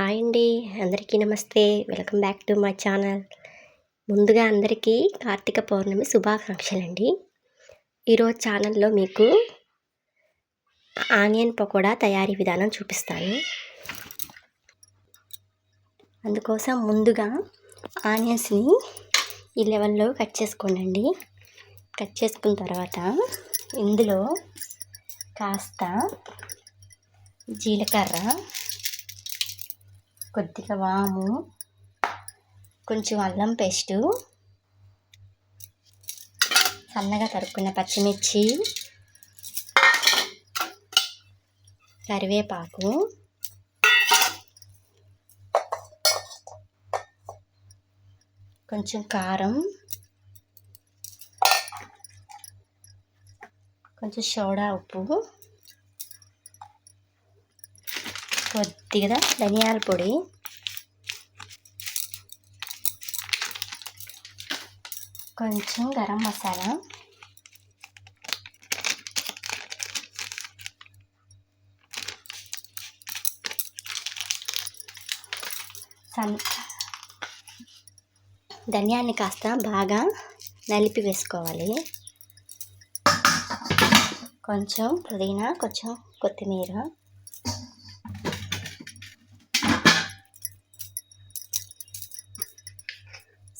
Hi అండి. అందరికీ నమస్తే. Welcome back to my channel. ముందుగా అందరికీ కార్తీక పౌర్ణమి శుభాకాంక్షలు అండి. ఈరోజు ఛానల్లో మీకు ఆనియన్ పకోడా తయారీ విధానం చూపిస్తాను. అందుకోసం ముందుగా ఆనియన్స్ని ఈ లెవెల్లో కట్ చేసుకోనండి. కట్ చేసుకున్న తర్వాత ఇందులో కాస్త జీలకర్ర కొద్దిగా వాము కొంచెం అల్లం పేస్టు సన్నగా తరుక్కున్న పచ్చిమిర్చి కరివేపాకు కొంచెం కారం కొంచెం సోడా ఉప్పు కొద్దిగా ధనియాల పొడి. కొంచెం గరం మసాలా. సన్ ధనియాన్ని కాస్త బాగా నలిపి వేసుకోవాలి. కొంచెం పుదీనా కొంచెం కొత్తిమీర.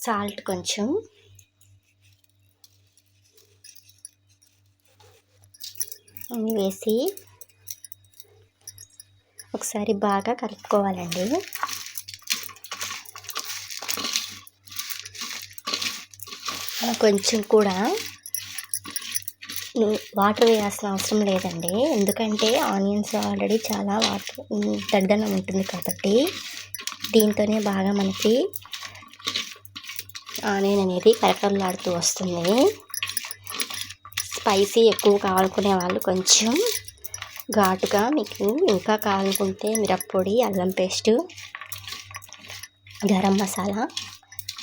సాల్ట్ కొంచెం. వేసి ఒకసారి బాగా కలుపుకోవాలండి. కొంచెం కూడా వాటర్ వేయాల్సిన అవసరం లేదండి. ఎందుకంటే ఆనియన్స్ ఆల్రెడీ చాలా వాటర్ దగ్గర ఉంటుంది కాబట్టి దీంతోనే బాగా మనకి ఆనియన్ అనేది కరకరలాడుతూ వస్తుంది. స్పైసీ ఎక్కువ కావాలనుకునే వాళ్ళు కొంచెం ఘాటుగా మీకు ఇంకా కావాలనుకుంటే మిరప్పొడి అల్లం పేస్టు గరం మసాలా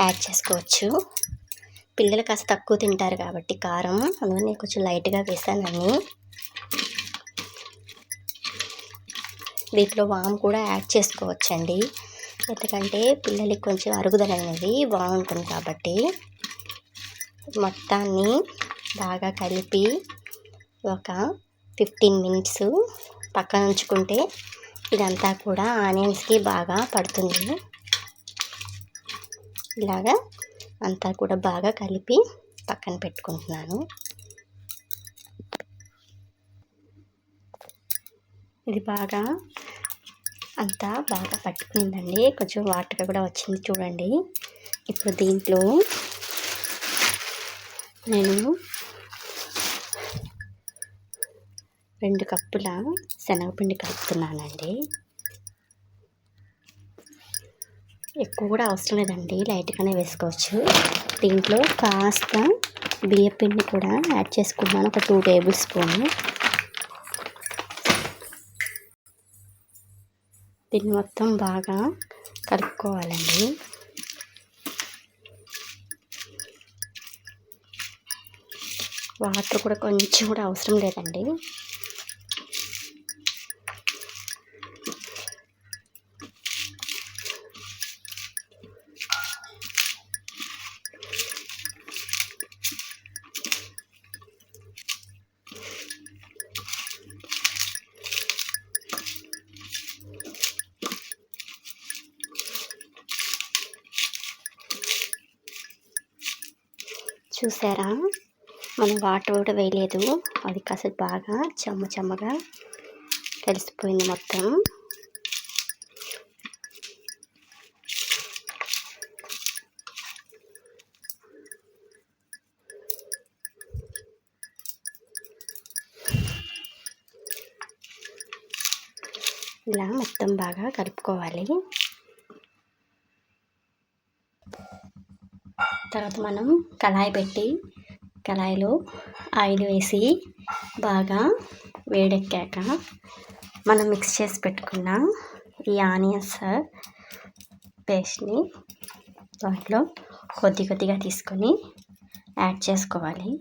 యాడ్ చేసుకోవచ్చు. పిల్లలు కాస్త తక్కువ తింటారు కాబట్టి కారం అందువల్ల నేను కొంచెం లైట్గా వేసానని దీంట్లో వామ్ కూడా యాడ్ చేసుకోవచ్చండి. ఎందుకంటే పిల్లలకి కొంచెం అరుగుదల అనేది బాగుంటుంది కాబట్టి మొత్తాన్ని బాగా కలిపి ఒక ఫిఫ్టీన్ మినిట్స్ పక్కన ఉంచుకుంటే ఇదంతా కూడా ఆనియన్స్కి బాగా పడుతుంది. ఇలాగా అంతా కూడా బాగా కలిపి పక్కన పెట్టుకుంటున్నాను. ఇది బాగా అంతా బాగా పట్టుకుందండి. కొంచెం వాటర్ కూడా వచ్చింది చూడండి. ఇప్పుడు దీంట్లో నేను రెండు కప్పుల శనగపిండి కలుపుతున్నానండి. ఎక్కువ కూడా అవసరం లేదండి. లైట్గానే వేసుకోవచ్చు. దీంట్లో కాస్త బియ్యపిండి కూడా యాడ్ చేసుకున్నాను. ఒక టూ టేబుల్ స్పూన్. దీన్ని మొత్తం బాగా కలుపుకోవాలండి. వాటర్ కూడా కొంచెం కూడా అవసరం లేదండి. చూసారా? మనం వాటర్ కూడా వేయలేదు. అది కాసేపు బాగా చెమ్మ చెమ్మగా కలిసిపోయింది మొత్తం. ఇలా మొత్తం బాగా కలుపుకోవాలి. తర్వాత మనం కళాయి పెట్టి కళాయిలో ఆయిల్ వేసి బాగా వేడెక్కాక మనం మిక్స్ చేసి పెట్టుకున్న ఈ ఆనియన్స్ పేస్ట్ని దాంట్లో కొద్ది కొద్దిగా తీసుకొని యాడ్ చేసుకోవాలి.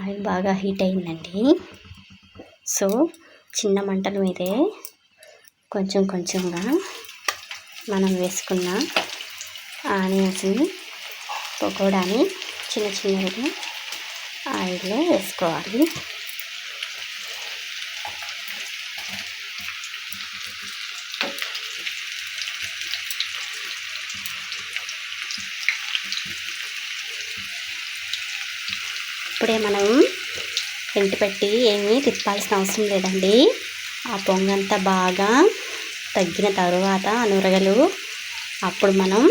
ఆయిల్ బాగా హీట్ అయిందండి. సో చిన్న మంటల మీదే కొంచెం కొంచెంగా మనం వేసుకున్న ఆనియన్స్ని పకోడాని చిన్న చిన్నగా ఆయిల్లో వేసుకోవాలి. ఇప్పుడే మనం వెంట పెట్టి ఏమీ తిప్పాల్సిన అవసరం లేదండి. ఆ పొంగంతా బాగా తగ్గిన తరువాత నురగలు అప్పుడు మనం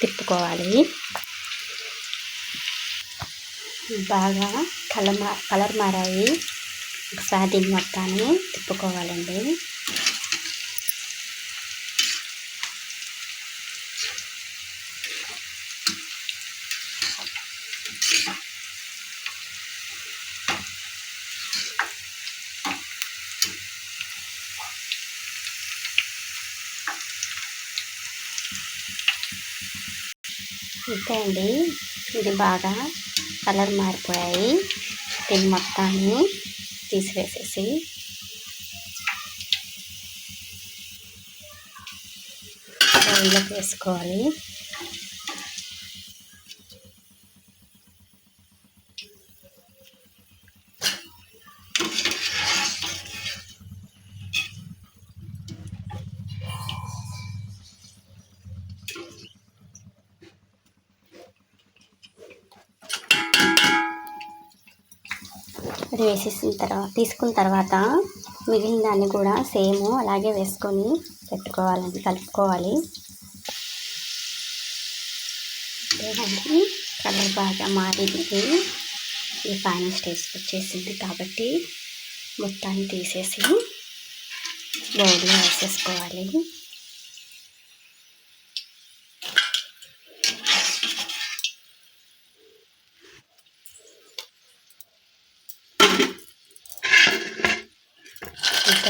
తిప్పుకోవాలి. బాగా కలర్ కలర్ మారాయి. ఒకసారి దీన్ని మొత్తాన్ని తిప్పుకోవాలండి. అంతే ఇది బాగా కలర్ మారిపోయాయి. దీన్ని మొత్తాన్ని తీసివేసేసి. వేసుకోవాలి. ఇది వేసేసిన తర్వాత తీసుకున్న తర్వాత మిగిలిన దాన్ని కూడా సేమ్ అలాగే వేసుకొని పెట్టుకోవాలండి కలుపుకోవాలి. కలర్ బాగా మారింది. ఈ ఫైనల్ స్టేజ్కి వచ్చేసింది కాబట్టి మొత్తాన్ని తీసేసి బౌల్లో వేసేసుకోవాలి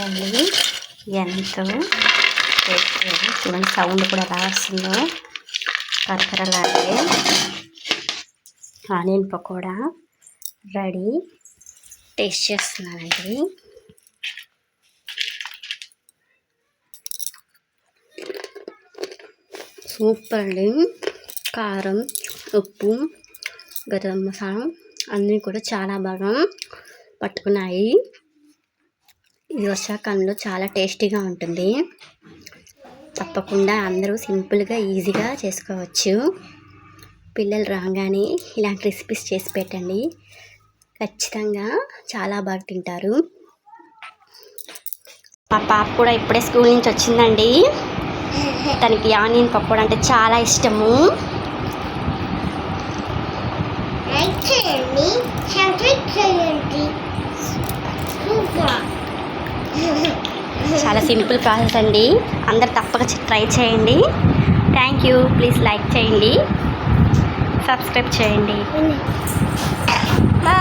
అండి ఎంతో చూడండి సౌండ్ కూడా ఎలా వస్తుందో కరకరలాగే ఆనియన్ పకోడా రెడీ. టేస్ట్ చేస్తున్నానండి. సూపర్ అండి. కారం ఉప్పు గరం మసాలా అన్నీ కూడా చాలా బాగా పట్టుకున్నాయి. ఇది వర్షాకాలంలో చాలా టేస్టీగా ఉంటుంది. తప్పకుండా అందరూ సింపుల్గా ఈజీగా చేసుకోవచ్చు. పిల్లలు రాగానే ఇలాంటి రెసిపీస్ చేసి పెట్టండి. ఖచ్చితంగా చాలా బాగా తింటారు. మా పాప కూడా ఇప్పుడే స్కూల్ నుంచి వచ్చిందండి. తనకి ఆనియన్ పకోడా అంటే చాలా ఇష్టము. చేయండి చాలా సింపుల్ ప్రాసెస్ అండి. అందరు తప్పక ట్రై చేయండి. థ్యాంక్ యూ ప్లీజ్ లైక్ చేయండి. సబ్స్క్రైబ్ చేయండి. మా